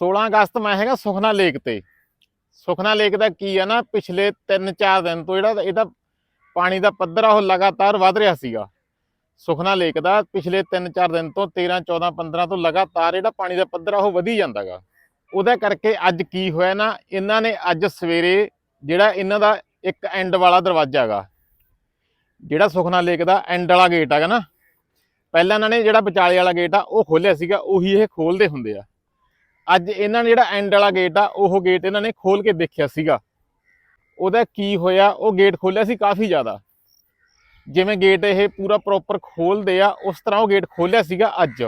16 ਅਗਸਤ ਮੈਂ ਹੈਗਾ ਸੁਖਨਾ ਲੇਕ ਤੇ। ਸੁਖਨਾ ਲੇਕ ਦਾ ਕੀ ਆ ਨਾ, ਪਿਛਲੇ 3-4 ਦਿਨ ਤੋਂ ਜਿਹੜਾ ਇਹਦਾ ਪਾਣੀ ਦਾ ਪੱਧਰ ਆ, ਉਹ ਲਗਾਤਾਰ ਵਧ ਰਿਹਾ ਸੀਗਾ। ਸੁਖਨਾ ਲੇਕ ਦਾ ਪਿਛਲੇ 3-4 ਦਿਨ ਤੋਂ 13 14 15 ਤੋਂ ਲਗਾਤਾਰ ਜਿਹੜਾ ਪਾਣੀ ਦਾ ਪੱਧਰ ਆ, ਉਹ ਵਧੀ ਜਾਂਦਾਗਾ ਉਹਦਾ ਕਰਕੇ ਅੱਜ ਕੀ ਹੋਇਆ ਨਾ, ਇਹਨਾਂ ਨੇ ਅੱਜ ਸਵੇਰੇ ਜਿਹੜਾ ਇਹਨਾਂ ਦਾ ਇੱਕ ਐਂਡ ਵਾਲਾ ਦਰਵਾਜ਼ਾ ਹੈਗਾ ਜਿਹੜਾ ਸੁਖਨਾ ਲੇਕ ਦਾ ਐਂਡ ਵਾਲਾ ਗੇਟ ਹੈਗਾ ਨਾ, ਪਹਿਲਾਂ ਇਹਨਾਂ ਨੇ ਜਿਹੜਾ ਵਿਚਾਲੇ ਵਾਲਾ ਗੇਟ ਆ, ਉਹ ਖੋਲਿਆ ਸੀਗਾ, ਉਹੀ ਇਹ ਖੋਲਦੇ ਹੁੰਦੇ ਆ। ਅੱਜ ਇਹਨਾਂ ਨੇ ਜਿਹੜਾ ਐਂਡ ਵਾਲਾ ਗੇਟ ਆ, ਉਹ ਗੇਟ ਇਹਨਾਂ ਨੇ ਖੋਲ ਕੇ ਦੇਖਿਆ ਸੀਗਾ। ਉਹਦਾ ਕੀ ਹੋਇਆ, ਉਹ ਗੇਟ ਖੋਲਿਆ ਸੀ ਕਾਫੀ ਜ਼ਿਆਦਾ। ਜਿਵੇਂ ਗੇਟ ਇਹ ਪੂਰਾ ਪ੍ਰੋਪਰ ਖੋਲਦੇ ਆ, ਉਸ ਤਰ੍ਹਾਂ ਉਹ ਗੇਟ ਖੋਲਿਆ ਸੀਗਾ ਅੱਜ।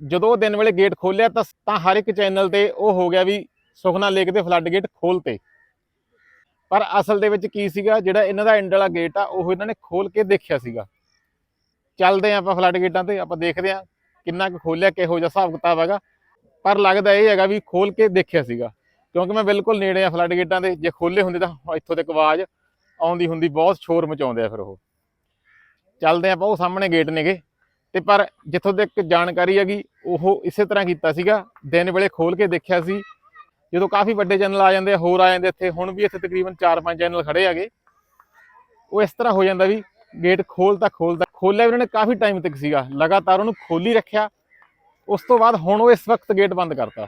ਜਦੋਂ ਉਹ ਦਿਨ ਵੇਲੇ ਗੇਟ ਖੋਲਿਆ ਤਾਂ ਤਾਂ ਹਰ ਇੱਕ ਚੈਨਲ ਤੇ ਉਹ ਹੋ ਗਿਆ ਵੀ ਸੁਖਨਾ ਲੇਕ ਦੇ ਫਲੱਡ ਗੇਟ ਖੋਲਤੇ ਪਰ ਅਸਲ ਦੇ ਵਿੱਚ ਕੀ ਸੀਗਾ, ਜਿਹੜਾ ਇਹਨਾਂ ਦਾ ਐਂਡ ਵਾਲਾ ਗੇਟ ਆ, ਉਹ ਇਹਨਾਂ ਨੇ ਖੋਲ ਕੇ ਦੇਖਿਆ ਸੀਗਾ। ਚੱਲਦੇ ਆ ਆਪਾਂ ਫਲੱਡ ਗੇਟਾਂ ਤੇ, ਆਪਾਂ ਦੇਖਦੇ ਆ ਕਿੰਨਾ ਕੁ ਖੋਲਿਆ ਕਿਹੋ ਜਿਹਾ ਹਿਸਾਬ ਕਿਤਾਬ ਹੈਗਾ। ਪਰ ਲੱਗਦਾ ਇਹ ਹੈਗਾ ਵੀ ਖੋਲ ਕੇ ਦੇਖਿਆ ਸੀਗਾ। ਕਿਉਂਕਿ ਮੈਂ ਬਿਲਕੁਲ ਨੇੜੇ ਆ ਫਲੱਡ ਗੇਟਾਂ ਦੇ, ਜੇ ਖੋਲੇ ਹੁੰਦੇ ਤਾਂ ਇੱਥੋਂ ਤੱਕ ਆਵਾਜ਼ ਆਉਂਦੀ ਹੁੰਦੀ, ਬਹੁਤ ਸ਼ੋਰ ਮਚਾਉਂਦੇ ਆ ਫਿਰ ਉਹ। ਚੱਲਦੇ ਆਪਾਂ ਉਹ ਸਾਹਮਣੇ ਗੇਟ ਨੇਗੇ। ਤੇ ਪਰ ਜਿੱਥੋਂ ਤੱਕ ਜਾਣਕਾਰੀ ਹੈਗੀ, ਉਹ ਇਸੇ ਤਰ੍ਹਾਂ ਕੀਤਾ ਸੀਗਾ। ਦਿਨ ਵੇਲੇ ਖੋਲ ਕੇ ਦੇਖਿਆ ਸੀ। ਜਦੋਂ ਕਾਫੀ ਵੱਡੇ ਚੈਨਲ ਆ ਜਾਂਦੇ ਆ, ਹੋਰ ਆ ਜਾਂਦੇ ਇੱਥੇ, ਹੁਣ ਵੀ ਇੱਥੇ ਤਕਰੀਬਨ 4-5 ਚੈਨਲ ਖੜੇ ਹੈਗੇ। ਉਹ ਇਸ ਤਰ੍ਹਾਂ ਹੋ ਜਾਂਦਾ ਵੀ ਗੇਟ ਖੋਲਤਾ ਖੋਲਤਾ ਖੋਲਿਆ ਵੀ ਉਹਨਾਂ ਨੇ ਕਾਫੀ ਟਾਈਮ ਤੱਕ ਸੀਗਾ। ਲਗਾਤਾਰ ਉਹਨੂੰ ਖੋਲੀ ਰੱਖਿਆ। ਉਸ ਤੋਂ ਬਾਅਦ ਹੁਣ ਉਹ ਇਸ ਵਕਤ ਗੇਟ ਬੰਦ ਕਰਤਾ।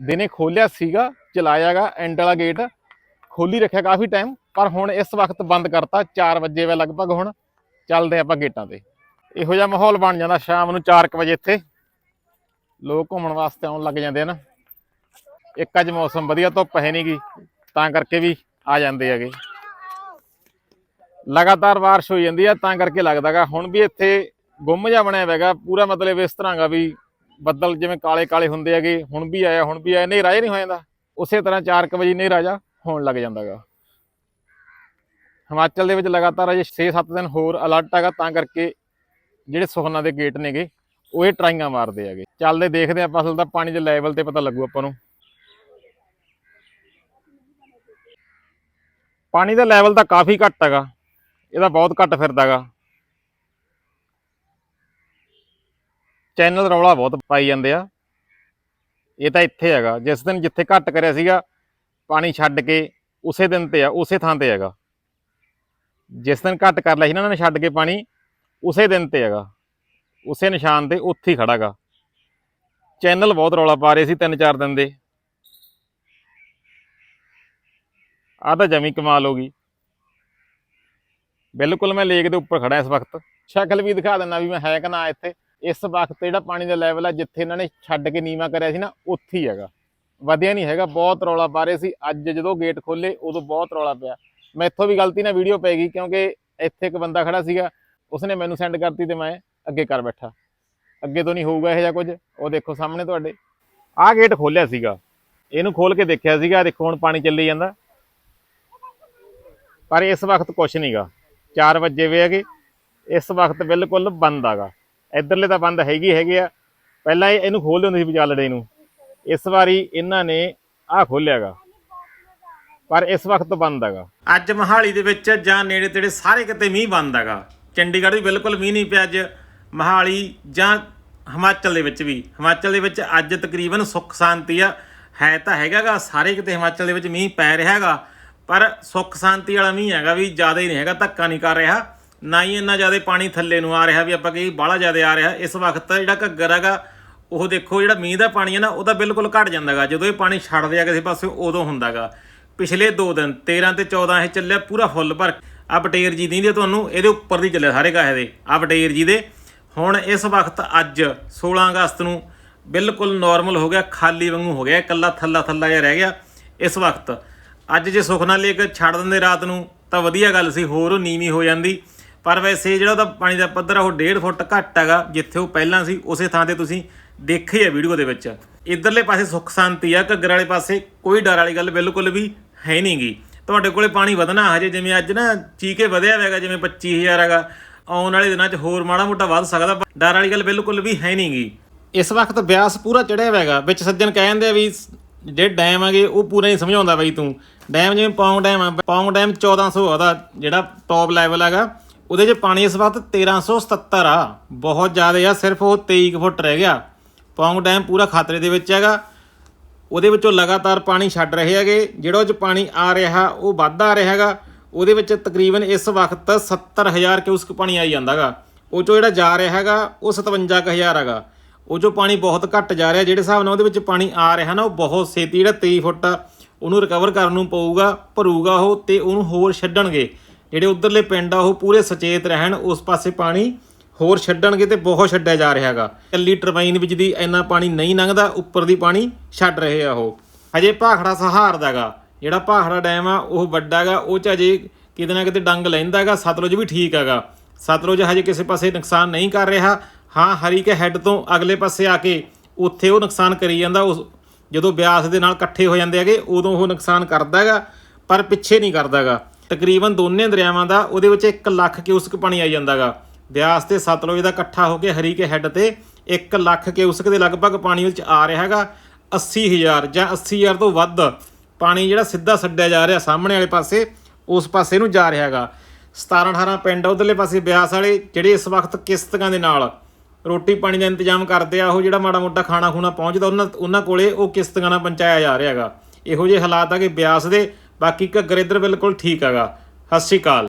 ਦਿਨੇ ਖੋਲਿਆ ਸੀਗਾ, ਚਲਾਇਆਗਾ ਐਂਡ ਵਾਲਾ ਗੇਟ ਖੋਲੀ ਰੱਖਿਆ ਕਾਫੀ ਟਾਈਮ ਪਰ ਹੁਣ ਇਸ ਵਕਤ ਬੰਦ ਕਰਤਾ 4 ਵਜੇ ਵੇ ਲਗਭਗ ਹੁਣ ਚੱਲਦੇ ਆਪਾਂ ਗੇਟਾਂ ਤੇ। ਇਹੋ ਜਿਹਾ ਮਾਹੌਲ ਬਣ ਜਾਂਦਾ ਸ਼ਾਮ ਨੂੰ 4 ਵਜੇ ਇੱਥੇ। ਲੋਕ ਘੁੰਮਣ ਵਾਸਤੇ ਆਉਣ ਲੱਗ ਜਾਂਦੇ ਹਨ। ਇੱਕ ਅੱਜ ਮੌਸਮ ਵਧੀਆ, ਧੁੱਪ ਹੈ ਨਹੀਂਗੀ ਤਾਂ ਕਰਕੇ ਵੀ ਆ ਜਾਂਦੇ ਹੈਗੇ। ਲਗਾਤਾਰ ਬਾਰਿਸ਼ ਹੋਈ ਜਾਂਦੀ ਹੈ ਤਾਂ ਕਰਕੇ ਲੱਗਦਾਗਾ ਹੁਣ ਵੀ ਇੱਥੇ ਗੁੰਮ ਜਿਹਾ ਬਣਿਆ ਹੋਇਆਗਾ ਪੂਰਾ ਮਤਲਬ ਇਸ ਤਰ੍ਹਾਂਗਾ ਵੀ ਬੱਦਲ ਜਿਵੇਂ ਕਾਲੇ ਕਾਲੇ ਹੁੰਦੇ ਹੈਗੇ, ਹੁਣ ਵੀ ਆਇਆ, ਹੁਣ ਵੀ ਆਇਆ ਨਹੀਂ ਹੀ ਨਹੀਂ ਹੋ ਜਾਂਦਾ। ਉਸੇ ਤਰ੍ਹਾਂ 4 ਵਜੇ ਹਨੇਰਾ ਰਾਜਾ ਹੋਣ ਲੱਗ ਜਾਂਦਾਗਾ ਹਿਮਾਚਲ ਦੇ ਵਿੱਚ ਲਗਾਤਾਰ ਅਜੇ 6-7 ਦਿਨ ਹੋਰ ਅਲਰਟ ਹੈਗਾ, ਤਾਂ ਕਰਕੇ ਜਿਹੜੇ ਸੁਖਨਾ ਦੇ ਗੇਟ ਨੇਗੇ, ਉਹ ਇਹ ਟਰਾਈਆਂ ਮਾਰਦੇ ਹੈਗੇ। ਚੱਲਦੇ ਦੇਖਦੇ ਆਪਾਂ ਅਸਲ ਦਾ ਪਾਣੀ ਦੇ ਲੈਵਲ ਤੇ ਪਤਾ ਲੱਗੂ ਆਪਾਂ ਨੂੰ। ਪਾਣੀ ਦਾ ਲੈਵਲ ਤਾਂ ਕਾਫੀ ਘੱਟ ਹੈਗਾ। ਇਹਦਾ ਬਹੁਤ ਘੱਟ ਫਿਰਦਾਗਾ ਚੈਨਲ ਰੌਲਾ ਬਹੁਤ ਪਾਈ ਜਾਂਦੇ ਆ। ਇਹ ਤਾਂ ਇੱਥੇ ਹੈਗਾ। ਜਿਸ ਦਿਨ ਜਿੱਥੇ ਘੱਟ ਕਰਿਆ ਸੀਗਾ, ਪਾਣੀ ਛੱਡ ਕੇ ਉਸੇ ਦਿਨ ਤੇ ਆ, ਉਸੇ ਥਾਂ ਤੇ ਹੈਗਾ। ਜਿਸ ਦਿਨ ਘੱਟ ਕਰ ਲਿਆ ਸੀ ਨਾ ਉਹਨਾਂ ਨੇ ਛੱਡ ਕੇ ਪਾਣੀ, ਉਸੇ ਦਿਨ ਤੇ ਹੈਗਾ। ਉਸੇ ਨਿਸ਼ਾਨ ਤੇ ਉੱਥੇ ਹੀ ਖੜਾਗਾ ਚੈਨਲ ਬਹੁਤ ਰੌਲਾ ਪਾ ਰਹੇ ਸੀ ਤਿੰਨ ਚਾਰ ਦਿਨ ਦੇ। ਆਹ ਤਾਂ ਜਮੀ ਕਮਾਲ ਹੋ ਗਈ। ਬਿਲਕੁਲ ਮੈਂ ਲੇਕ ਦੇ ਉੱਪਰ ਖੜਾ ਇਸ ਵਕਤ। ਸ਼ਕਲ ਵੀ ਦਿਖਾ ਦਿੰਦਾ ਵੀ ਮੈਂ ਹੈ ਕਿ ਨਾ ਇੱਥੇ। ਇਸ ਵਕਤ ਜਿਹੜਾ ਪਾਣੀ ਦਾ ਲੈਵਲ ਆ, ਜਿੱਥੇ ਇਹਨਾਂ ਨੇ ਛੱਡ ਕੇ ਨੀਵਾ ਕਰਿਆ ਸੀ ਨਾ, ਉੱਥੇ ਹੀ ਹੈਗਾ। ਵਧਿਆ ਨਹੀਂ ਹੈਗਾ, ਬਹੁਤ ਰੌਲਾ ਪਾ ਰਹੇ ਸੀ। ਅੱਜ ਜਦੋਂ ਗੇਟ ਖੋਲੇ ਉਦੋਂ ਬਹੁਤ ਰੌਲਾ ਪਿਆ। ਮੈਥੋਂ ਵੀ ਗਲਤੀ ਨਾਲ ਵੀਡੀਓ ਪੈ ਗਈ, ਕਿਉਂਕਿ ਇੱਥੇ ਇੱਕ ਬੰਦਾ ਖੜਾ ਸੀਗਾ, ਉਸਨੇ ਮੈਨੂੰ ਸੈਂਡ ਕਰਤੀ ਤੇ ਮੈਂ ਅੱਗੇ ਕਰ ਬੈਠਾ। ਅੱਗੇ ਤੋਂ ਨਹੀਂ ਹੋਊਗਾ ਇਹੋ ਜਿਹਾ ਕੁਝ। ਉਹ ਦੇਖੋ ਸਾਹਮਣੇ ਤੁਹਾਡੇ। ਆਹ ਗੇਟ ਖੋਲਿਆ ਸੀਗਾ। ਇਹਨੂੰ ਖੋਲ ਕੇ ਦੇਖਿਆ ਸੀਗਾ ਦੇਖੋ ਹੁਣ ਪਾਣੀ ਚੱਲੀ ਜਾਂਦਾ। ਪਰ ਇਸ ਵਕਤ ਕੁਝ ਨਹੀਂਗਾ 4 ਵਜੇ ਵੇ ਹੈਗੇ। ਇਸ ਵਕਤ ਬਿਲਕੁਲ ਬੰਦ ਆਗਾ। ਇਧਰਲੇ ਤਾਂ ਬੰਦ ਹੈਗੀ ਹੈਗੇ ਆ। ਪਹਿਲਾਂ ਇਹ- ਇਹਨੂੰ ਖੋਲਦੇ ਹੁੰਦੇ ਸੀ ਵਿਚਾਲੜੇ ਨੂੰ। ਇਸ ਵਾਰੀ ਇਹਨਾਂ ਨੇ ਆਹ ਖੋਲਿਆਗਾ ਪਰ ਇਸ ਵਕਤ ਬੰਦ ਹੈਗਾ। ਅੱਜ ਮਹਾਲੀ ਦੇ ਵਿੱਚ ਜਾਂ ਨੇੜੇ ਤੇੜੇ ਸਾਰੇ ਕਿਤੇ ਮੀਂਹ ਬੰਦ ਹੈਗਾ। ਚੰਡੀਗੜ੍ਹ ਵੀ ਬਿਲਕੁਲ ਮੀਂਹ ਨਹੀਂ ਪਿਆ ਅੱਜ। ਮਹਾਲੀ ਜਾਂ ਹਿਮਾਚਲ ਦੇ ਵਿੱਚ ਵੀ। ਹਿਮਾਚਲ ਦੇ ਵਿੱਚ ਅੱਜ ਤਕਰੀਬਨ ਸੁੱਖ ਸ਼ਾਂਤੀ ਆ। ਹੈ ਤਾਂ ਹੈਗਾਗਾ ਸਾਰੇ ਕਿਤੇ ਹਿਮਾਚਲ ਦੇ ਵਿੱਚ ਮੀਂਹ ਪੈ ਰਿਹਾ ਹੈਗਾ। ਪਰ ਸੁੱਖ ਸ਼ਾਂਤੀ ਵਾਲਾ ਮੀਂਹ ਹੈਗਾ ਵੀ ਜ਼ਿਆਦਾ ਹੀ ਨਹੀਂ ਹੈਗਾ, ਧੱਕਾ ਨਹੀਂ ਕਰ ਰਿਹਾ। ਨਾ ਹੀ ਇੰਨਾ ਜ਼ਿਆਦਾ ਪਾਣੀ ਥੱਲੇ ਨੂੰ ਆ ਰਿਹਾ ਵੀ ਆਪਾਂ ਕਹੀ ਬਾਹਲਾ ਜ਼ਿਆਦਾ ਆ ਰਿਹਾ। ਇਸ ਵਕਤ ਜਿਹੜਾ ਘੱਗਰ ਹੈਗਾ, ਉਹ ਦੇਖੋ ਜਿਹੜਾ ਮੀਂਹ ਦਾ ਪਾਣੀ ਹੈ ਨਾ ਉਹ ਤਾਂ ਬਿਲਕੁਲ ਘਟ ਜਾਂਦਾਗਾ। ਜਦੋਂ ਇਹ ਪਾਣੀ ਛੱਡਦੇ ਆ ਕਿਸੇ ਪਾਸੇ, ਉਦੋਂ ਹੁੰਦਾਗਾ। ਪਿਛਲੇ 2 ਦਿਨ 13 ਤੇ 14 ਇਹ ਚੱਲਿਆ ਪੂਰਾ ਫੁੱਲ ਭਰ। ਆ ਬਟੇਰ ਜੀ ਦੀ ਤੁਹਾਨੂੰ, ਇਹਦੇ ਉੱਪਰ ਦੀ ਚੱਲਿਆ ਸਾਰੇ ਗਾਹੇ ਦੇ। ਆ ਬਟੇਰ ਜੀ ਦੇ। ਹੁਣ ਇਸ ਵਕਤ ਅੱਜ 16 ਅਗਸਤ ਨੂੰ ਬਿਲਕੁਲ ਨਾਰਮਲ ਹੋ ਗਿਆ, ਖਾਲੀ ਵਾਂਗੂ ਹੋ ਗਿਆ, ਇਕੱਲਾ ਥੱਲਾ ਥੱਲਾ ਜਿਹਾ ਰਹਿ ਗਿਆ ਇਸ ਵਕਤ। ਅੱਜ ਜੇ ਸੁਖਨਾ ਲੇਕ ਛੱਡ ਦਿੰਦੇ ਰਾਤ ਨੂੰ, ਤਾਂ ਵਧੀਆ ਗੱਲ ਸੀ, ਹੋਰ ਉਹ ਨੀਵੀਂ ਹੋ ਜਾਂਦੀ। ਪਰ ਵੈਸੇ ਜਿਹੜਾ ਉਹਦਾ ਪਾਣੀ ਦਾ ਪੱਧਰ ਆ, ਉਹ 1.5 ਫੁੱਟ ਘੱਟ ਹੈਗਾ, ਜਿੱਥੇ ਉਹ ਪਹਿਲਾਂ ਸੀ, ਉਸੇ ਥਾਂ ਤੇ ਤੁਸੀਂ ਦੇਖੇ ਆ ਵੀਡੀਓ ਦੇ ਵਿੱਚ। ਇਧਰਲੇ ਪਾਸੇ ਸੁੱਖ ਸ਼ਾਂਤੀ ਆ, ਘੱਗਰ ਵਾਲੇ ਪਾਸੇ ਕੋਈ ਡਰ ਵਾਲੀ ਗੱਲ ਬਿਲਕੁਲ ਵੀ ਹੈ ਨਹੀਂਗੀ ਤੁਹਾਡੇ ਕੋਲੇ ਪਾਣੀ ਵਧਣਾ ਹਜੇ, ਜਿਵੇਂ ਅੱਜ ਨਾ ਚੀਕੇ ਵਧਿਆ ਹੋਇਆਗਾ ਜਿਵੇਂ 25000 ਹੈਗਾ, ਆਉਣ ਵਾਲੇ ਦਿਨਾਂ 'ਚ ਹੋਰ ਮਾੜਾ ਮੋਟਾ ਵੱਧ ਸਕਦਾ, ਪਰ ਡਰ ਵਾਲੀ ਗੱਲ ਬਿਲਕੁਲ ਵੀ ਹੈ ਨਹੀਂਗੀ ਇਸ ਵਕਤ ਬਿਆਸ ਪੂਰਾ ਚੜਿਆ ਹੋਇਆਗਾ ਵਿੱਚ ਸੱਜਣ ਕਹਿੰਦੇ ਆ ਵੀ ਜਿਹੜੇ ਡੈਮ ਹੈਗੇ, ਉਹ ਪੂਰਾ ਨਹੀਂ ਸਮਝਾਉਂਦਾ ਬਈ ਤੂੰ। ਡੈਮ ਜਿਵੇਂ ਪੌਂਗ ਡੈਮ ਆ ਪੌਂਗ ਡੈਮ 1400 ਆ ਉਹਦਾ ਜਿਹੜਾ ਟੌਪ ਲੈਵਲ ਹੈਗਾ। ਉਹਦੇ 'ਚ ਪਾਣੀ ਇਸ ਵਕਤ 1377 ਆ। ਬਹੁਤ ਜ਼ਿਆਦਾ ਆ, ਸਿਰਫ ਉਹ 23 ਕੁ ਫੁੱਟ ਰਹਿ ਗਿਆ। ਪੌਂਗ ਡੈਮ ਪੂਰਾ ਖਤਰੇ ਦੇ ਵਿੱਚ ਹੈਗਾ। ਉਹਦੇ ਵਿੱਚੋਂ ਲਗਾਤਾਰ ਪਾਣੀ ਛੱਡ ਰਹੇ ਹੈਗੇ। ਜਿਹੜਾ ਉਹ ਚ ਪਾਣੀ ਆ ਰਿਹਾ, ਉਹ ਵੱਧਦਾ ਆ ਰਿਹਾ ਹੈਗਾ। ਉਹਦੇ ਵਿੱਚ ਤਕਰੀਬਨ ਇਸ ਵਕਤ 70000 ਕਿਊਸਕ ਪਾਣੀ ਆਈ ਜਾਂਦਾਗਾ ਉਹ ਚੋਂ ਜਿਹੜਾ ਜਾ ਰਿਹਾ ਹੈਗਾ, ਉਹ 57000 ਹੈਗਾ। ਉਹ ਚੋਂ ਪਾਣੀ ਬਹੁਤ ਘੱਟ ਜਾ ਰਿਹਾ। ਜਿਹੜੇ ਹਿਸਾਬ ਨਾਲ ਉਹਦੇ ਵਿੱਚ ਪਾਣੀ ਆ ਰਿਹਾ ਨਾ, ਉਹ ਬਹੁਤ ਛੇਤੀ ਜਿਹੜਾ 23 ਫੁੱਟ ਆ, ਉਹਨੂੰ ਰਿਕਵਰ ਕਰਨ ਨੂੰ ਪਊਗਾ, ਭਰੂਗਾ ਉਹ ਤੇ ਉਹਨੂੰ ਹੋਰ ਛੱਡਣਗੇ। ਜਿਹੜੇ ਉਧਰਲੇ ਪਿੰਡ ਆ, ਉਹ ਪੂਰੇ ਸੁਚੇਤ ਰਹਿਣ, ਉਸ ਪਾਸੇ ਪਾਣੀ ਹੋਰ ਛੱਡਣਗੇ ਤੇ ਬਹੁਤ ਛੱਡਿਆ ਜਾ ਰਿਹਾ ਹੈਗਾ। ਕੱਲੀ ਟਰਬਾਈਨ ਵਿੱਚ ਦੀ ਇੰਨਾ ਪਾਣੀ ਨਹੀਂ ਲੰਘਦਾ, ਉੱਪਰ ਦੀ ਪਾਣੀ ਛੱਡ ਰਹੇ ਆ ਉਹ। ਹਜੇ ਭਾਖੜਾ ਸਹਾਰਦਾਗਾ ਜਿਹੜਾ ਭਾਖੜਾ ਡੈਮ ਆ, ਉਹ ਵੱਡਾ ਹੈਗਾ, ਉਹ ਚ ਹਜੇ ਕਿਤੇ ਨਾ ਕਿਤੇ ਡੰਗ ਲੈਂਦਾ ਹੈਗਾ, ਸਤਲੁਜ ਵੀ ਠੀਕ ਹੈਗਾ। ਸਤਲੁਜ ਹਜੇ ਕਿਸੇ ਪਾਸੇ ਨੁਕਸਾਨ ਨਹੀਂ ਕਰ ਰਿਹਾ। ਹਾਂ, ਹਰੀਕੇ ਹੈੱਡ ਤੋਂ ਅਗਲੇ ਪਾਸੇ ਆ ਕੇ ਉੱਥੇ ਉਹ ਨੁਕਸਾਨ ਕਰੀ ਜਾਂਦਾ, ਉਸ ਜਦੋਂ ਬਿਆਸ ਦੇ ਨਾਲ ਇਕੱਠੇ ਹੋ ਜਾਂਦੇ ਹੈਗੇ, ਉਦੋਂ ਉਹ ਨੁਕਸਾਨ ਕਰਦਾ ਹੈਗਾ, ਪਰ ਪਿੱਛੇ ਨਹੀਂ ਕਰਦਾ ਹੈਗਾ। ਤਕਰੀਬਨ ਦੋਨੇ ਦਰਿਆਵਾਂ ਦਾ ਉਹਦੇ ਵਿੱਚ 1 ਲੱਖ ਕਿਊਸਕ ਪਾਣੀ ਆਈ ਜਾਂਦਾ ਹੈਗਾ ਬਿਆਸ ਤੇ ਸਤਲੁਜ ਦਾ ਇਕੱਠਾ ਹੋ ਕੇ ਹਰੀਕੇ ਹੈੱਡ ਤੇ 1 ਲੱਖ ਕਿਊਸਕ ਦੇ ਲਗਭਗ ਪਾਣੀ ਵਿੱਚ ਆ ਰਿਹਾ ਹੈਗਾ 80000 ਜਾਂ 80000 ਤੋਂ ਵੱਧ ਪਾਣੀ ਜਿਹੜਾ ਸਿੱਧਾ ਛੱਡਿਆ ਜਾ ਰਿਹਾ ਸਾਹਮਣੇ ਵਾਲੇ ਪਾਸੇ, ਉਸ ਪਾਸੇ ਨੂੰ ਜਾ ਰਿਹਾ ਹੈਗਾ। 17 18 ਪਿੰਡ ਉਧਰਲੇ ਪਾਸੇ ਬਿਆਸ ਵਾਲੇ, ਜਿਹੜੇ ਇਸ ਵਕਤ ਕਿਸ਼ਤੀਆਂ ਦੇ ਨਾਲ ਰੋਟੀ ਪਾਣੀ ਦਾ ਇੰਤਜ਼ਾਮ ਕਰਦੇ ਆ, ਉਹ ਜਿਹੜਾ ਮਾੜਾ ਮੋਟਾ ਖਾਣਾ ਖੂਣਾ ਪਹੁੰਚਦਾ, ਉਹਨਾਂ ਉਹਨਾਂ ਕੋਲੇ ਉਹ ਕਿਸ਼ਤੀਆਂ ਨਾਲ ਪਹੁੰਚਾਇਆ ਜਾ ਰਿਹਾ ਹੈਗਾ। ਇਹੋ ਜਿਹੇ ਹਾਲਾਤ ਆ ਕਿ ਬਿਆਸ ਦੇ ਬਾਕੀ ਘੱਗਰ ਇੱਧਰ ਬਿਲਕੁਲ ਠੀਕ ਹੈਗਾ ਸਤਿ ਸ਼੍ਰੀ ਅਕਾਲ।